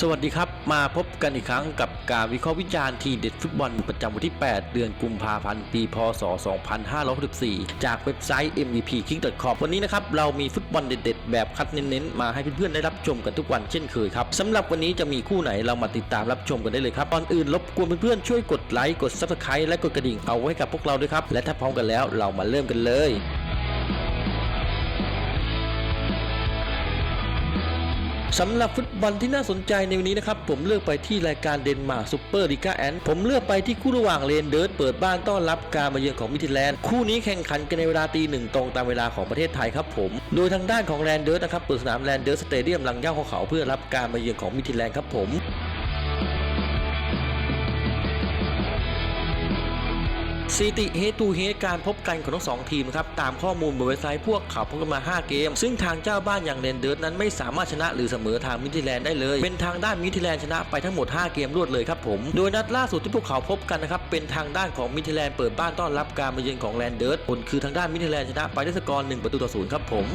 สวัสดีครับ มาพบกันอีกครั้งกับการวิเคราะห์วิจารณ์ทีเด็ดฟุตบอลประจำวันที่ 8 เดือนกุมภาพันธ์ ปี พศ 2564 จากเว็บไซต์ mvpkick.com วันนี้นะครับ เรามีฟุตบอลเด็ดๆ แบบคัดเน้นๆ มาให้เพื่อนๆ ได้รับชมกันทุกวันเช่นเคยครับสำหรับวันนี้จะมีคู่ไหนเรามาติดตามรับชมกันได้เลยครับก่อนอื่นรบกวนเพื่อนๆ ช่วยกดไลค์กด subscribe และกดกระดิ่งเอาไว้กับพวกเราด้วยครับและถ้าพร้อมกันแล้วเรามาเริ่มกันเลย สำหรับฟุตบอลที่น่าสนใจในวันนี้นะครับ ผมเลือกไปที่รายการเดนมาร์กซูเปอร์ลีกาแอนผมเลือกไปที่คู่ระหว่างเรนเดิร์ดเปิดบ้านต้อนรับการมาเยือนของมิทิแลนด์คู่นี้แข่งขันกันในเวลาตีหนึ่งตรงตามเวลาของประเทศไทยครับผม โดยทางด้านของแรนเดิร์ดนะครับเปิดสนามแรนเดิร์ดสเตเดียมหลังย่าของเขาเพื่อรับการมาเยือนของมิทิแลนด์ครับผม สถิติเฮตูเฮการพบกันของทั้งสองทีมครับตามข้อมูลบนเว็บไซต์พวกเขาพบกันมา 5 เกม ซึ่งทางเจ้าบ้านอย่างเรนเดิร์นั้นไม่สามารถชนะหรือเสมอทางมิทิแลนด์ได้เลย เป็นทางด้านมิทิแลนด์ชนะไปทั้งหมด 5 เกมรวดเลยครับผม โดยนัดล่าสุดที่พวกเขาพบกันนะครับเป็นทางด้านของมิทิแลนด์เปิดบ้านต้อนรับการมาเยือนของแรนเดิร์ผลคือทางด้านมิทิแลนด์ชนะไปด้วยสกอร์1ประตูต่อศูนย์ครับผม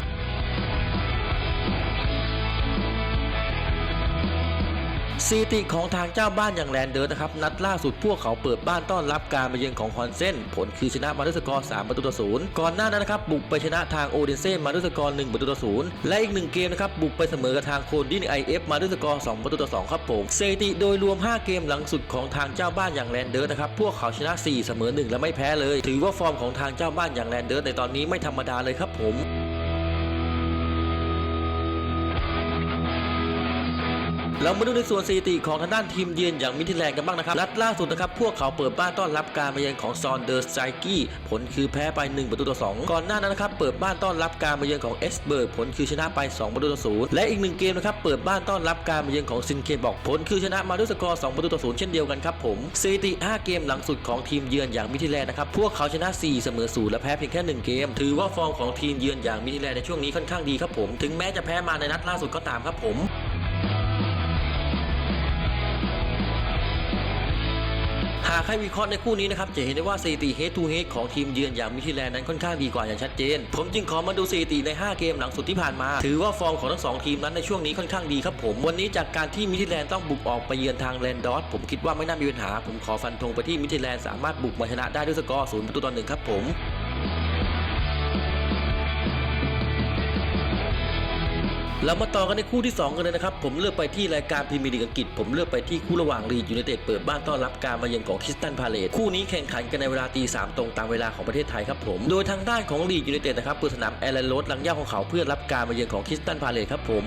สถิติของทางเจ้าบ้านอย่างแลนเดอร์นะครับ นัดล่าสุดพวกเขาเปิดบ้านต้อนรับการมาเยือนของฮอนเซนผลคือชนะมาด้วยสกอร์ 3 ประตูต่อศูนย์ก่อนหน้านั้นนะครับบุกไปชนะทางโอเดนเซ่มาด้วยสกอร์ 1 ประตูต่อศูนย์และอีกหนึ่งเกมนะครับบุกไปเสมอกับทางโคนดินไอเอฟมาด้วยสกอร์ 2 ประตูต่อ2ครับผมสถิติโดยรวม 5 เกมหลังสุดของทางเจ้าบ้านอย่างแลนเดอร์นะครับพวกเขาชนะ 4 เสมอ 1 และไม่แพ้เลย ถือว่าฟอร์มของทางเจ้าบ้านอย่างแลนเดอร์ในตอนนี้ไม่ธรรมดาเลยครับผม เรามาดูในส่วนสถิติของทางด้านทีมเยือนอย่างมิทิแลนด์กันบ้างนะครับนัดล่าสุดนะครับพวกเขาเปิดบ้านต้อนรับการมาเยือนของซอนเดอร์สไจกี้ผลคือแพ้ไป 1 ประตูต่อ 2 ก่อนหน้านั้นนะครับเปิดบ้านต้อนรับการมาเยือนของเอสเบิร์กผลคือชนะไป 2 ประตูต่อ 0 และอีกหนึ่งเกมนะครับเปิดบ้านต้อนรับการมาเยือนของซินเคบอกผลคือชนะมาด้วยสกอร์ 2 ประตูต่อ 0 เช่นเดียวกันครับผมสถิติ 5 เกมหลังสุดของทีมเยือนอย่างมิทิแลนด์นะครับพวกเขาชนะ 4 เสมอ0และแพ้เพียงแค่ 1 เกม ถือว่าฟอร์มของทีมเยือนอย่างมิทิแลนด์ในช่วงนี้ค่อนข้างดีครับผมถึงแม้จะแพ้มาในนัดล่าสุดก็ตามครับผม หากให้วิเคราะห์ในคู่นี้นะครับจะเห็นได้ว่าสถิติ head to head ของทีมเยือนอย่างมิทิแลนด์นั้นค่อนข้างดีกว่าอย่างชัดเจน ผมจึงขอมาดูสถิติใน 5 เกมหลังสุดที่ผ่านมา ถือว่าฟอร์มของทั้งสองทีมนั้นในช่วงนี้ค่อนข้างดีครับผม วันนี้จากการที่มิทิแลนด์ต้องบุกออกไปเยือนทางแลนดอสผมคิดว่าไม่น่ามีปัญหา ผมขอฟันธงไปที่มิทิแลนด์สามารถบุกมาชนะได้ด้วยสกอร์0ประตูต่อหนึ่งครับผม เรามาต่อกันในคู่ที่ 2 กันเลยนะครับ ผมเลือกไปที่รายการพรีเมียร์ลีกอังกฤษ ผมเลือกไปที่คู่ระหว่างลีดยูไนเต็ดเปิดบ้านต้อนรับการมาเยือนของคริสตันพาเลตคู่นี้แข่งขันกันในเวลาตีสามตรงตามเวลาของประเทศไทยครับผมโดยทางด้านของลีดยูไนเต็ดนะครับเปิดสนามแอร์แลนด์โรดลังย่าของเขาเพื่อรับการมาเยือนของคริสตันพาเลตครับผม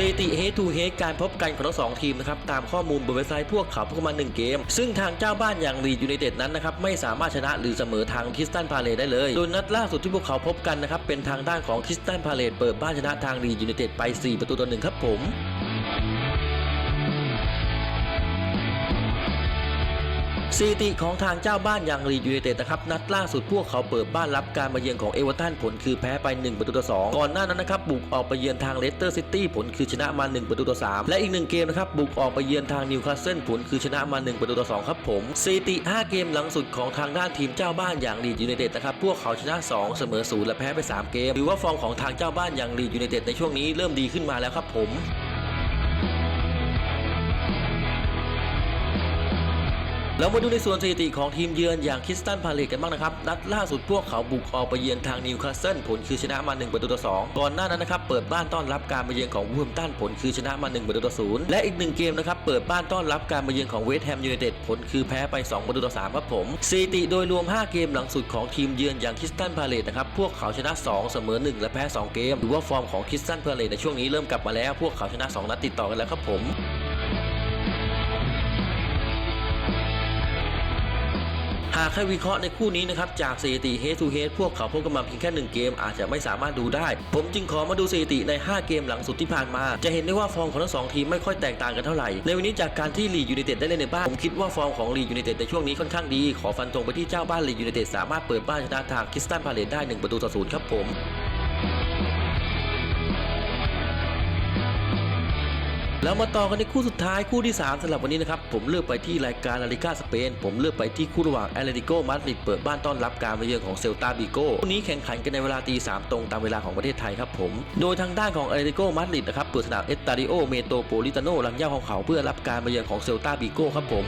สถิติเฮทูเฮการพบกันของทั้งสองทีมนะครับตามข้อมูลบนเว็บไซต์พวกเขาพวกมันหนึ่งเกม ซึ่งทางเจ้าบ้านอย่างลีดยูไนเต็ดนั้นนะครับไม่สามารถชนะหรือเสมอทางคริสตันพาเลตได้เลยโดยนัดล่าสุดที่พวกเขาพบกันนะครับเป็นทางด้านของคริสตันพาเลตเปิดบ้านชนะทางลีดยูไนเต็ดไป 4 ประตูต่อหนึ่งครับผม สถิติของทางเจ้าบ้านอย่างลีดยูไนเต็ดนะครับนัดล่าสุดพวกเขาเปิดบ้านรับการมาเยือนของเอเวอร์ตันผลคือแพ้ไป 1 ประตูต่อ 2 ก่อนหน้านั้นนะครับบุกออกไปเยือนทางเลสเตอร์ซิตี้ผลคือชนะมา 1 ประตูต่อ 3 และอีกหนึ่งเกมนะครับบุกออกไปเยือนทางนิวคาสเซิลผลคือชนะมา 1 ประตูต่อ 2 ครับผมสถิติ 5 เกมหลังสุดของทางด้านทีมเจ้าบ้านอย่างลีดยูไนเต็ดนะครับพวกเขาชนะ 2 เสมอ0และแพ้ไป 3 เกมถือว่าฟอร์มของทางเจ้าบ้านอย่างลีดยูไนเต็ดในช่วงนี้เริ่มดีขึ้นมาแล้วครับผม เรามาดูในส่วนสถิติของทีมเยือนอย่างคิสตันพาเลตกันบ้างนะครับ นัดล่าสุดพวกเขาบุกออกไปเยือนทางนิวคาสเซิลผลคือชนะมา 1 ประตูต่อ 2 ก่อนหน้านั้นนะครับ เปิดบ้านต้อนรับการมาเยือนของวูฟตันผลคือชนะมา 1 ประตูต่อ 0 และอีกหนึ่งเกมนะครับ เปิดบ้านต้อนรับการมาเยือนของเวสต์แฮมยูไนเต็ดผลคือแพ้ไป 2 ประตูต่อ 3 ครับผมสถิติโดยรวม 5 เกมหลังสุดของทีมเยือนอย่างคิสตันพาเลตนะครับ พวกเขาชนะ 2 เสมอ 1 และแพ้ 2 เกมถือว่าฟอร์มของคิสตันพาเลตในช่วงนี้เริ่มกลับมาแล้ว พวกเขาชนะ 2 นัดติดต่อกันแล้วครับผมากให้วิเคราะห์ในคู่นี้นะครับจากสถิติ head to head พวกเขาพบกันมาเพียงแค่หนึ่งเกม อาจจะไม่สามารถดูได้ ผมจึงขอมาดูสถิติใน 5 เกมหลังสุดที่ผ่านมา จะเห็นได้ว่าฟอร์มของทั้งสองทีมไม่ค่อยแตกต่างกันเท่าไหร่ ในวันนี้จากการที่ลีดยูไนเต็ดได้เล่นในบ้าน ผมคิดว่าฟอร์มของลีดยูไนเต็ดในช่วงนี้ค่อนข้างดี ขอฟันธงไปที่เจ้าบ้านลีดยูไนเต็ดสามารถเปิดบ้านชนะทางคริสตันพาเลตได้ 1 ประตูต่อศูนย์ครับผม แล้วมาต่อกันในคู่สุดท้ายคู่ที่ 3สำหรับวันนี้นะครับ ผมเลือกไปที่รายการลาลิก้าสเปน ผมเลือกไปที่คู่ระหว่างแอตเลติโกมาดริดเปิดบ้านต้อนรับการมาเยือนของเซลตาบิโก้คู่นี้แข่งขันกันในเวลาตีสามตรงตามเวลาของประเทศไทยครับผม โดยทางด้านของแอตเลติโกมาดริดนะครับเปิดสนามเอสตาดิโอเมโตโปลิตาโนลังย่าของเขาเพื่อรับการมาเยือนของเซลตาบิโก้ครับผม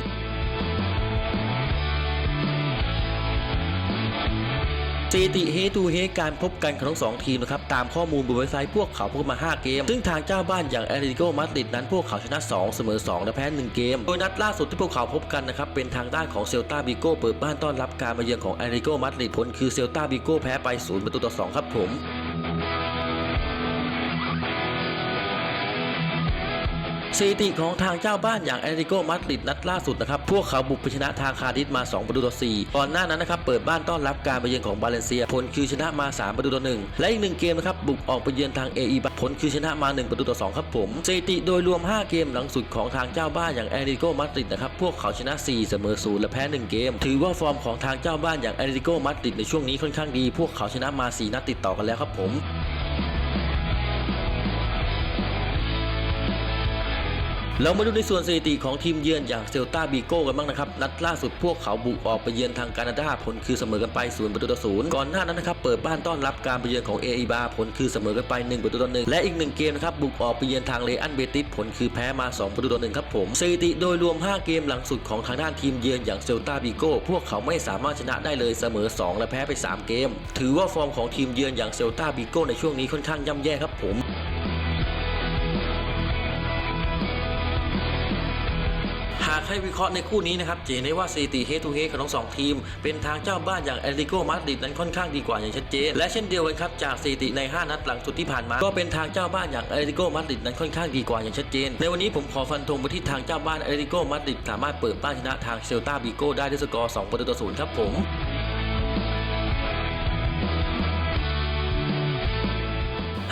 สติเฮตูเฮการพบกันของทั้งสองทีมนะครับตามข้อมูลบนเว็บไซต์พวกเขาพบมา 5 เกม ซึ่งทางเจ้าบ้านอย่างแอตเลติโกมาดริดนั้นพวกเขาชนะ 2 เสมอ 2 และแพ้ 1 เกม โดยนัดล่าสุดที่พวกเขาพบกันนะครับเป็นทางด้านของเซลตาบิโกเปิดบ้านต้อนรับการมาเยือนของแอตเลติโกมาดริดผลคือเซลตาบิโกแพ้ไป 0 ประตูต่อ 2 ครับผม สถิติของทางเจ้าบ้านอย่างแอตเลติโกมาดริดนัดล่าสุดนะครับพวกเขาบุกไปชนะทางคาร์ดิสมา 2 ประตูต่อ 4 ก่อนหน้านั้นนะครับเปิดบ้านต้อนรับการไปเยือนของบาเลนเซีย ผลคือชนะมา 3 ประตูต่อ 1 และอีกหนึ่งเกมนะครับบุกออกไปเยือนทางเออีบผลคือชนะมา 1 ประตูต่อ 2 ครับผมสถิติโดยรวม 5 เกมหลังสุดของทางเจ้าบ้านอย่างแอตเลติโกมาดริดนะครับพวกเขาชนะ 4 เสมอ0และแพ้ 1 เกม ถือว่าฟอร์มของทางเจ้าบ้านอย่างแอตเลติโกมาดริดในช่วงนี้ค่อนข้างดี พวกเขาชนะมา 4 นัดติดต่อกันแล้วครับผม เรามาดูในส่วนสถิติของทีมเยือนอย่างเซลตาบีโก้กันบ้างนะครับ นัดล่าสุดพวกเขาบุกออกไปเยือนทางแคนาดาผลคือเสมอกันไป0ประตูต่อศูนย์ก่อนหน้านั้นนะครับเปิดบ้านต้อนรับการไปเยือนของเออีบาผลคือเสมอกันไป1ประตูต่อหนึ่งและอีกหนึ่งเกมนะครับบุกออกไปเยือนทางเลอันเบติสผลคือแพ้มา 2 ประตูต่อหนึ่งครับผมสถิติโดยรวม 5 เกมหลังสุดของทางด้านทีมเยือนอย่างเซลตาบีโก้พวกเขาไม่สามารถชนะได้เลยเสมอ 2 และแพ้ไป 3 เกม ถือว่าฟอร์มของทีมเยือนอย่างเซลตาบีโก้ในช่วงนี้ค่อนข้างย่ำแย่ครับผม ให้วิเคราะห์ในคู่นี้นะครับจะเห็นได้ว่าสถิติเฮทูเฮของทั้งสองทีม เป็นทางเจ้าบ้านอย่างแอตเลติโกมาดริดนั้นค่อนข้างดีกว่าอย่างชัดเจน และเช่นเดียวกันครับจากสถิติใน 5 นัดหลังสุดที่ผ่านมา ก็เป็นทางเจ้าบ้านอย่างแอตเลติโกมาดริดนั้นค่อนข้างดีกว่าอย่างชัดเจน ในวันนี้ผมขอฟันธงไปที่ทางเจ้าบ้านแอตเลติโกมาดริดสามารถเปิดบ้านชนะทางเซลตาบิโกได้ด้วยสกอร์2ประตูต่อศูนย์ครับผม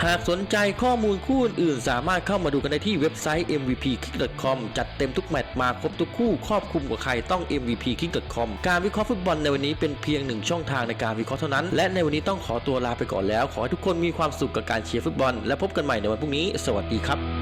หากสนใจข้อมูลคู่อื่นๆสามารถเข้ามาดูกันได้ที่เว็บไซต์ mvpkick.com จัดเต็มทุกแมตช์มาครบทุกคู่ครอบคลุมกว่าใครต้อง mvpkick.com การวิเคราะห์ฟุตบอลในวันนี้เป็นเพียงหนึ่งช่องทางในการวิเคราะห์เท่านั้น และในวันนี้ต้องขอตัวลาไปก่อนแล้ว ขอให้ทุกคนมีความสุขกับการเชียร์ฟุตบอล และพบกันใหม่ในวันพรุ่งนี้ สวัสดีครับ